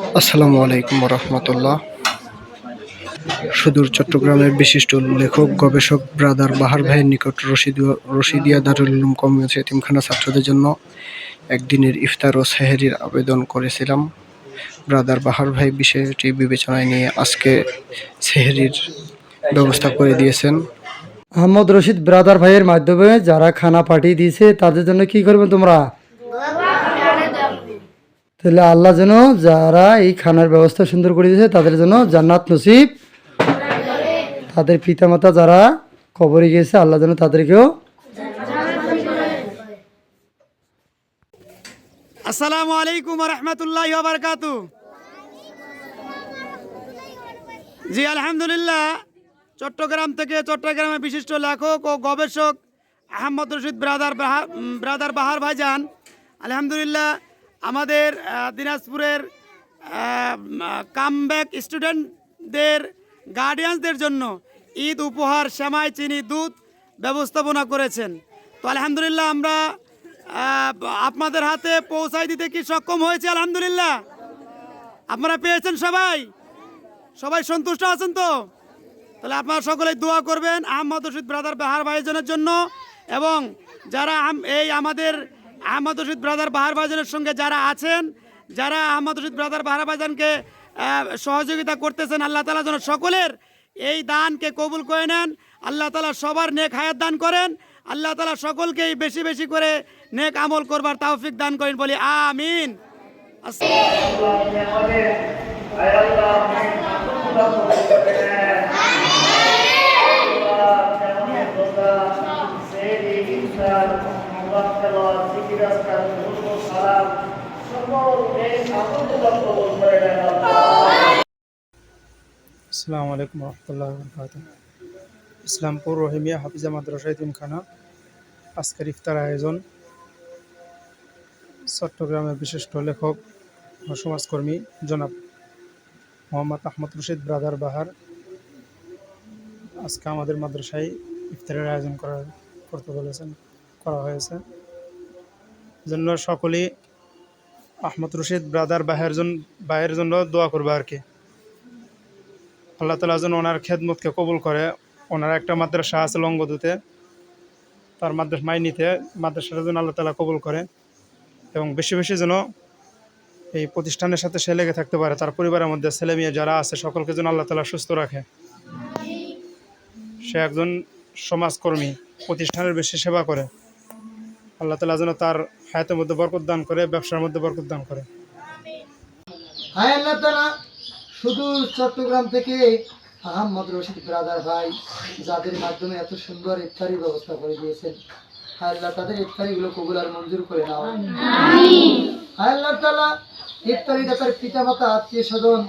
আসসালামু আলাইকুম রহমতুল্লাহ সুদূর চট্টগ্রামের বিশিষ্ট লেখক, গবেষক, ব্রাদার বাহার ভাইয়ের নিকট রশিদুয়া, রশিদিয়া দারুল উলুম কমিউনিটি এতিমখানা ছাত্রদের জন্য একদিনের ইফতার ও সেহেরির আবেদন করেছিলাম। ব্রাদার বাহার ভাই বিষয়টি বিবেচনায় নিয়ে আজকে সেহেরির ব্যবস্থা করে দিয়েছেন। আহমদ রশিদ ব্রাদার ভাইয়ের মাধ্যমে যারা খানা পাঠিয়ে দিয়েছে, তাদের জন্য কি করবে তোমরা? তাহলে আল্লাহ যেন যারা এই খানার ব্যবস্থা সুন্দর করে দিয়েছে, তাদের জন্য জান্নাত নসিব। তাদের পিতামাতা যারা কবরে গিয়েছে, আল্লাহ যেন তাদেরকেও আসসালামু আলাইকুম রহমতুল্লাহ বারকাত জি, আলহামদুলিল্লাহ। চট্টগ্রাম থেকে চট্টগ্রামের বিশিষ্ট লেখক ও গবেষক আহমদ রশিদ ব্রাদার ব্রাদার বাহার ভাইজান। আলহামদুলিল্লাহ আমাদের দিনাজপুরের কামব্যাক স্টুডেন্টদের গার্ডিয়ানসদের জন্য ঈদ উপহার, সেমাই, চিনি, দুধ ব্যবস্থাপনা করেছেন। তো আলহামদুলিল্লাহ আমরা আপনাদের হাতে পৌঁছাই দিতে কি সক্ষম হয়েছে? আলহামদুলিল্লাহ। আপনারা পেয়েছেন সবাই। সবাই সন্তুষ্ট আছেন তো? তাহলে আপনারা সকলে দোয়া করবেন আহমদ রশিদ ব্রাদার বাহার ভাইজনের জন্য। এবং যারা এই আমাদের আহমদ রশিদ ব্রাদার বাহার ভাইজনের সঙ্গে যারা আছেন যারা আহমদ রশিদ ব্রাদার বাহার আহ, সহযোগিতা করতেছেন আল্লাহ তালা যেন সকলের এই দানকে কবুল করে নেন আল্লাহ তালা সবার নেক হায়াত দান করেন আল্লাহ তালা সকলকেই বেশি বেশি করে নেক আমল করবার তৌফিক দান করেন বলি আমিন। আস- আসসালামু আলাইকুম রহমতুল্লাহ বরকাত ইসলামপুর রহিমিয়া হাফিজা মাদ্রাসা ইতিমখানা আজকের ইফতার আয়োজন চট্টগ্রামের বিশিষ্ট লেখক ও সমাজকর্মী জনাব মোহাম্মদ আহমদ রশিদ ব্রাদার বাহার আজকে আমাদের মাদ্রাসায় ইফতারের আয়োজন করা করতে বলেছেন, করা হয়েছে। জন্য সকলেই আহমদ রশিদ ব্রাদার বাহের জন্য বাহের জন্য দোয়া করবে আর কি। আল্লাহ তালা যেন ওনার খেদমতকে কবুল করে। ওনার একটা মাদ্রাসা আছে লঙ্গদুতে। তার মাদ্রাসা মাইনিতে মাদ্রাসাটা যেন আল্লাহ তালা কবুল করে এবং বেশি বেশি যেন এই প্রতিষ্ঠানের সাথে সে লেগে থাকতে পারে। তার পরিবারের মধ্যে ছেলে মেয়ে যারা আছে, সকলকে যেন আল্লাহ তালা সুস্থ রাখে। সে একজন সমাজকর্মী, প্রতিষ্ঠানের বেশি সেবা করে। আল্লাহ তালা যেন তার হায়াতের মধ্যে বরকত দান করে ব্যবসার মধ্যে বরকত দান করে। হায় আল্লাহ তালা শুধু চট্টগ্রাম থেকে আহমদ রশিদ ব্রাদার ভাই যাদের মাধ্যমে এত সুন্দর ইফতারি ব্যবস্থা করে দিয়েছেন হায় আল্লাহ তাদের ইফতারিগুলো কবুল আর মঞ্জুর করে নাও। হায় আল্লাহ তালা ইফতারি দাতার পিতা মাতা আত্মীয় স্বজন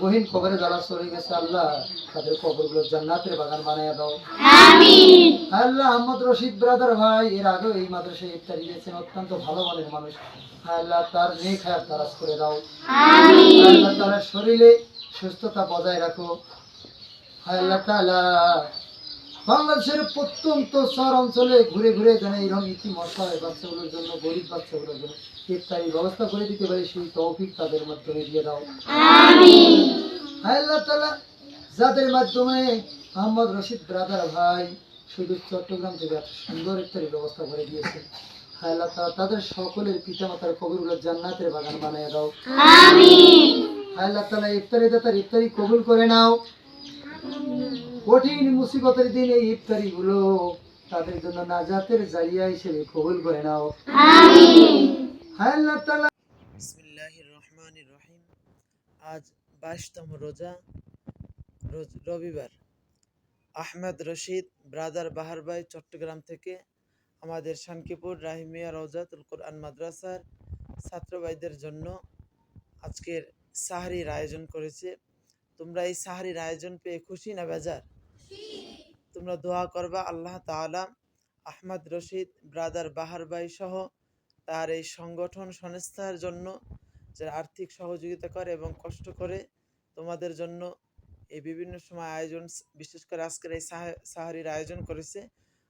বহিন কবরে যারা চলে গেছে আল্লাহ তাদের কবরগুলো জান্নাতের বাগান বানাইয়া দাও। আল্লাহ আহমদ রশিদ ব্রাদার ভাই এর আগেও এই মাদ্রাসায় ইফতারি দিয়েছেন অত্যন্ত ভালো মানের মানুষ। আল্লাহ তার নেক হায়াত তারাজ করে দাও। আল্লাহ শরীরে সুস্থতা বজায় রাখো। আল্লাহ তাআলা বাংলাদেশের প্রত্যন্ত শহর অঞ্চলে ঘুরে ঘুরে যেন এইরকম ইতি মশায় বাচ্চাগুলোর জন্য গরিব বাচ্চাগুলোর জন্য। ইফতারি ব্যবস্থা করে দিতে পারে সেই তৌফিক তাদের মাধ্যমে দিয়ে দাও। আল্লাহ যাদের মাধ্যমে মোহাম্মদ রশিদ ব্রাদার ভাই শুধু চট্টগ্রাম থেকে এত সুন্দর ইফতারি ব্যবস্থা করে দিয়েছে। আল্লাহ তাআলা তাদের সকলের পিতা মাতার কবরগুলো জান্নাতের বাগান বানিয়ে দাও। আল্লাহ তাআলা ইফতারি দাতার ইফতারি কবুল করে নাও। কঠিন মুসিবতের দিন এই ইফতারি গুলো তাদের জন্য নাজাতের জারিয়া হিসেবে কবুল করে নাও। আজ বাইশতম রোজা রবিবার। আহমেদ রশিদ, ব্রাদার বাহারবাই চট্টগ্রাম থেকে আমাদের শানকিপুর রাহিমিয়া রওজাতুল কোরআন মাদ্রাসার ছাত্রভাইদের জন্য আজকের সাহারির আয়োজন করেছে। তোমরা এই সাহারির আয়োজন পেয়ে খুশি না বেজার? তোমরা দোয়া করবা আল্লাহ তাআলা আহমদ রশিদ, ব্রাদার বাহারবাই সহ তার এই সংগঠন সংস্থার জন্য যারা আর্থিক সহযোগিতা করে এবং কষ্ট করে তোমাদের জন্য এই বিভিন্ন সময় আয়োজন বিশেষ করে আজকের এই সাহারির আয়োজন করেছে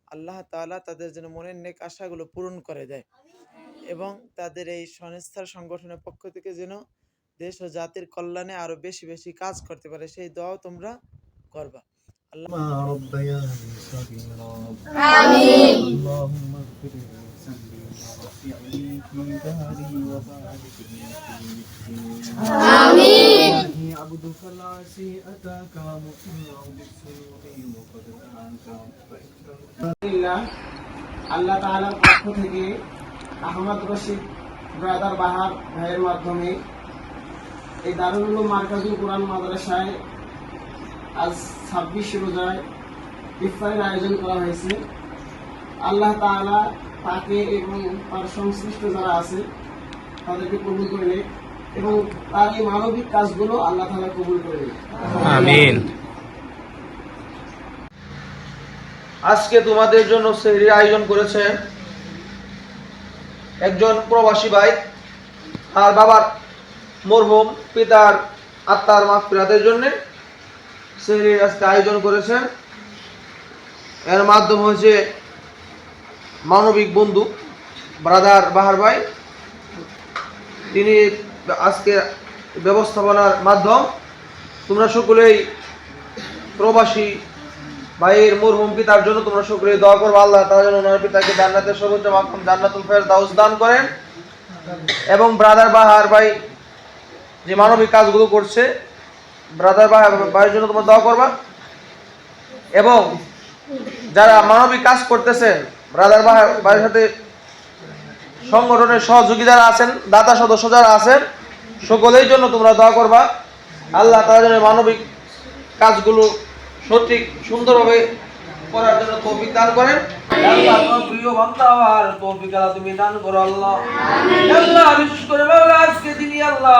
আল্লাহ তাআলা তাদের যেন মনের নেক আশাগুলো পূরণ করে দেয় এবং তাদের এই সংস্থার সংগঠনের পক্ষ থেকে যেন দেশ ও জাতির কল্যাণে আরও বেশি বেশি কাজ করতে পারে সেই দোয়াও তোমরা করবা। আল্লাহ آمين عبدك العسي أتاك مؤمنا بالسوء وقد دعاك আলহামদুলিল্লাহ আল্লাহ তাআলার পক্ষ থেকে আহমদ রশিদ ব্রাদার বাহার ভাইয়ের মাধ্যমে এই দারুল উলুম মার্কাজুল কোরআন মাদ্রাসায় আজ ছাব্বিশ রোজায় ইফতারের আয়োজন করা হয়েছে আল্লাহ তাআলা তাকে এবং তার সংশ্লিষ্ট যারা আছে তাদেরকে কবুল করে নেয় এবং তার এই মানবিক কাজগুলো আল্লাহ তাআলা কবুল করে নেয় আজকে তোমাদের জন্য সেহরির আয়োজন করেছে একজন প্রবাসী ভাই। তার বাবার মরহুম পিতার আত্মার মা মাফিরাতের জন্য সেহরির আজকে আয়োজন করেছেন এর মাধ্যম হচ্ছে মানবিক বন্ধু ব্রাদার বাহার ভাই, তিনি আজকে ব্যবস্থাপনার মাধ্যম। তোমরা সকলেই প্রবাসী ভাইয়ের মরহুম পিতার জন্য তোমরা সকলে দোয়া করব, আল্লাহ তার জন্য ওনার পিতাকে জান্নাতের সর্বোচ্চ মাকাম জান্নাতুল ফেরদাউস দান করেন। এবং ব্রাদার বাহার ভাই যে মানবিক কাজগুলো করছে ব্রাদার বাহার ভাইয়ের জন্য তোমরা দোয়া করবা। এবং যারা মানবিক কাজ করতেছেন ব্রাদার ভাইয়ের সাথে সংগঠনের সহযোগী যারা আছেন দাতা সদস্য যারা আছেন সকলের জন্য তোমরা দোয়া করবা। আল্লাহ যেন মানবিক কাজগুলো সঠিক সুন্দরভাবে করার জন্য তৌফিক দান করেন। আল্লাহ তোমার প্রিয় বান্দা আর তৌফিক আল্লাহ তুমি দান করো আল্লাহ। আল্লাহ বিশেষ করে আজকে তিনি আল্লাহ।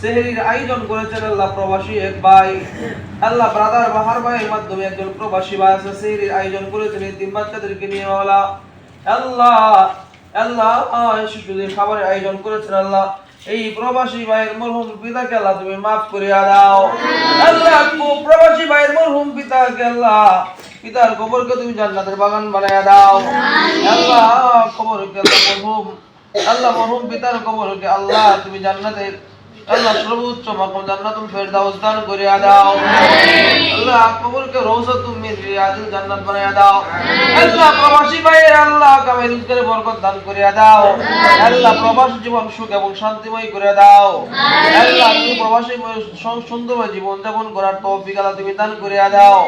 সেহরির আয়োজন করেছেন আল্লাহ প্রবাসী এক ভাই। আল্লাহ ব্রাদার বাহার ভাইয়ের মাধ্যমে একজন প্রবাসী ভাই আছে, সেহরির আয়োজন করেছেন তিন বাচ্চাদেরকে নিয়ে মাওলা। আল্লাহ আল্লাহ শিশুদের খাবারের আয়োজন করেছেন আল্লাহ। এই প্রবাসী ভাইয়ের মরহুম পিতাকে আল্লাহ তুমি মাফ করিয়া দাও। আল্লাহ প্রবাসী ভাইয়ের মরহুম পিতাকে আল্লাহ, পিতার কবরকে তুমি জান্নাতের বাগান বানাইয়া দাও। আল্লাহ কবরকে আল্লাহ মরহুম আল্লাহ মরহুম পিতার কবরকে আল্লাহ তুমি জান্নাতের আল্লাহ সর্বোচ্চ মাকাম জান্নাতুল ফেরদাউস দান করিয়া দাও। আল্লাহ কবরকে মিন জান্নাত দাও। আল্লাহ প্রবাসী ভাইয়ের আল্লাহ কামে রুজগারে বরকত দান করিয়া দাও। আল্লাহ প্রবাসী জীবন সুখ এবং শান্তিময় করে দাও। আল্লাহ তুমি প্রবাসী সুন্দরময় জীবন যাপন করার তৌফিক আল্লাহ তুমি দান করিয়া দাও।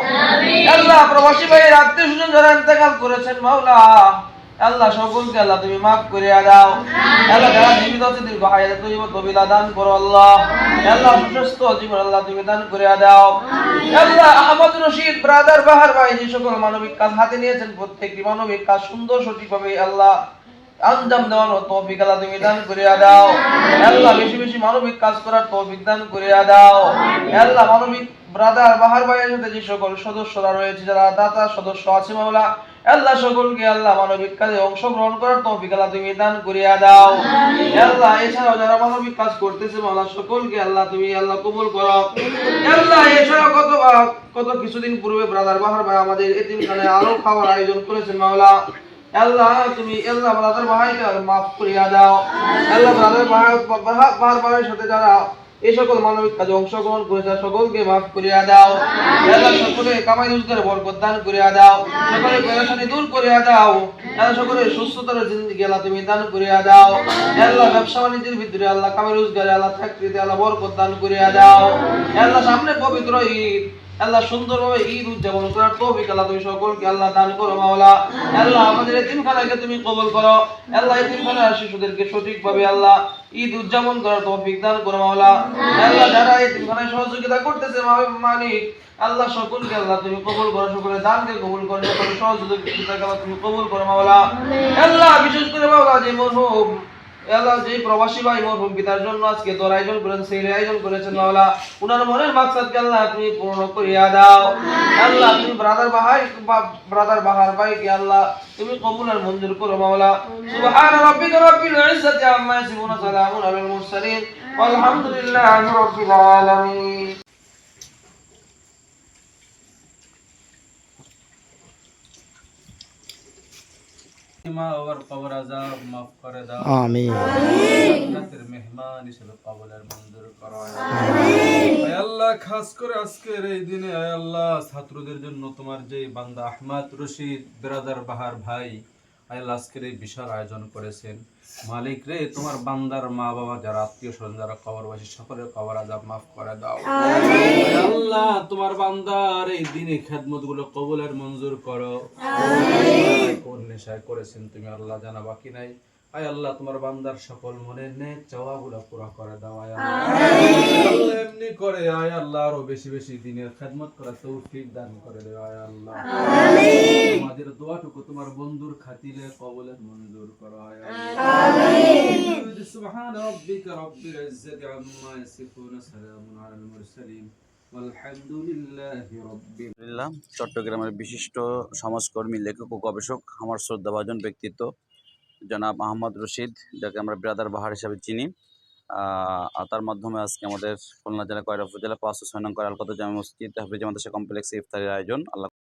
আল্লাহ প্রবাসী ভাইয়ের আত্মীয় স্বজন যারা ইন্তেকাল করেছেন মাওলা। আল্লাহ সকলকে আল্লাহ তুমি মাফ করিয়া দাও। আল্লাহ যারা জীবিত আছে দীর্ঘ হায়াত তুমি তবিলা দান করো আল্লাহ। আল্লাহ সুস্বাস্থ্য জীবন আল্লাহ তুমি দান করিয়া দাও। আল্লাহ আহমদ রশিদ ব্রাদার বাহার ভাই যে সকল মানবিক কাজ হাতে নিয়েছেন প্রত্যেকটি মানবিক কাজ সুন্দর সঠিকভাবে আল্লাহ আঞ্জাম দেওয়ার তৌফিক আল্লাহ তুমি দান করিয়া দাও। আল্লাহ বেশি বেশি মানবিক কাজ করার তৌফিক দান করিয়া দাও। আল্লাহ মানবিক ব্রাদার বাহার ভাইয়ের সাথে যে সকল সদস্যরা রয়েছে যারা দাতা সদস্য আছে মাওলা আল্লাহ সকলকে আল্লাহ মানবিক কাজে অংশগ্রহণ করার তৌফিক আল্লাহ তুমি দান করিয়া দাও। আল্লাহ এছাড়াও যারা মানবিক কাজ করতেছে মাওলা সকলকে আল্লাহ তুমি আল্লাহ কবুল করো। আল্লাহ এছাড়াও কত কত কিছুদিন পূর্বে ব্রাদার বাহার ভাই আমাদের এতিমখানে আরও খাওয়ার আয়োজন করেছেন মাওলা। আল্লাহ তুমি আল্লাহ ব্রাদার ভাইকে মাফ করিয়া দাও। আল্লাহ ব্রাদার ভাই বাহার ভাইয়ের সাথে যারা এই সকল মানবিক কাজে অংশগ্রহণ করেছে সকলকে মাফ করিয়া দাও। আল্লাহ সকলে কামাই রোজগারে বরকত দান করিয়া দাও সকলে পেরেশানি দূর করিয়া দাও আল্লাহ সকলে সুস্থতার জিন্দগি আল্লাহ তুমি দান করিয়া দাও আল্লাহ ব্যবসা বাণিজ্যের ভিতরে আল্লাহ কামাই রোজগারে আল্লাহ চাকরিতে আল্লাহ বরকত দান করিয়া দাও আল্লাহ সামনে পবিত্র ঈদ আল্লাহ সুন্দরভাবে ঈদ উদযাপন করার তৌফিক আল্লাহ তুমি সকলকে আল্লাহ দান করো মাওলা। আল্লাহ আমাদের এতিমখানাকে তুমি কবুল করো। আল্লাহ এতিমখানার শিশুদেরকে সঠিকভাবে আল্লাহ ঈদ উদযাপন করার তৌফিক দান করো মাওলা। আল্লাহ যারা এতিমখানায় সহযোগিতা করতেছে মা- মালিক আল্লাহ সকলকে আল্লাহ তুমি কবুল করো সকলের দানকে কবুল করো সকলের সহযোগিতাকে আল্লাহ তুমি কবুল করো মাওলা। আল্লাহ বিশেষ করে মাওলা যে মরহুম আল্লাহ যে প্রবাসী ভাই মরহুম পিতার জন্য আজকে তোর আয়োজন করেন সেই আয়োজন করেছেন মাওলা। উনার মনের মাকসাদকে আল্লাহ তুমি পূর্ণ করিয়া দাও? আল্লাহ তুমি ব্রাদার বাহাই ব্রাদার বাহার ভাইকে আল্লাহ তুমি কবুল আর মঞ্জুর করো মাওলা। সুবহান রাব্বিকা রাব্বিল ইজ্জাতি আম্মা ইয়াসিফুন সালামুন আলাল মুরসালিন। walhamdulillahi rabbil alamin মা বাবার কবর আজাব মাফ করে দাও। আমিন। জান্নাতের মেহমান হিসেবে কবরের মঞ্জুর করো। আয় আল্লাহ খাস করে আজকের এই দিনে আয় আল্লাহ ছাত্রদের জন্য তোমার যে বান্দা আহমদ রশিদ বেরাদার বাহার ভাই আল্লাহ আজকের এই বিশাল আয়োজন করেছেন। মালিক রে তোমার বান্দার মা বাবা যারা আত্মীয় স্বজন যারা কবরবাসী সকলের কবর আজাব মাফ করে দাও। আল্লাহ তোমার বান্দার এই দিনে খেদমতগুলো কবলের মঞ্জুর করো। কোন নেশায় করেছেন তুমি আল্লাহ জানা বাকি নাই। আয় আল্লাহ তোমার বান্দার সকল মনের নে চাওয়াগুলো পুরা করে দাও আয় আল্লাহ। এমনি করে আয় আল্লাহ আরও বেশি বেশি দিনের খেদমত করা তৌফিক দান করে দেয় আয় আল্লাহ। দোয়াটুকু তোমার বন্ধুর খাতিলে কবলে দূর করো আয় আল্লাহ। সুবহান রব্বিল ইজ্জাতি আম্মা ইয়াসিফুন সালামুন আলাল মুরসালিন চট্টগ্রামের বিশিষ্ট সমাজকর্মী লেখক ও গবেষক আমার শ্রদ্ধাভাজন ব্যক্তিত্ব জনাব আহমদ রশিদ, যাকে আমরা ব্রাদার বাহার হিসাবে চিনি। তার মাধ্যমে আজকে আমাদের খুলনা জেলা কয়রা উপজেলা পাঁচশো ছয় নং করালকত জামা মসজিদ, হাফিজ মাদ্রাসা কমপ্লেক্সে ইফতারের আয়োজন। আল্লাহ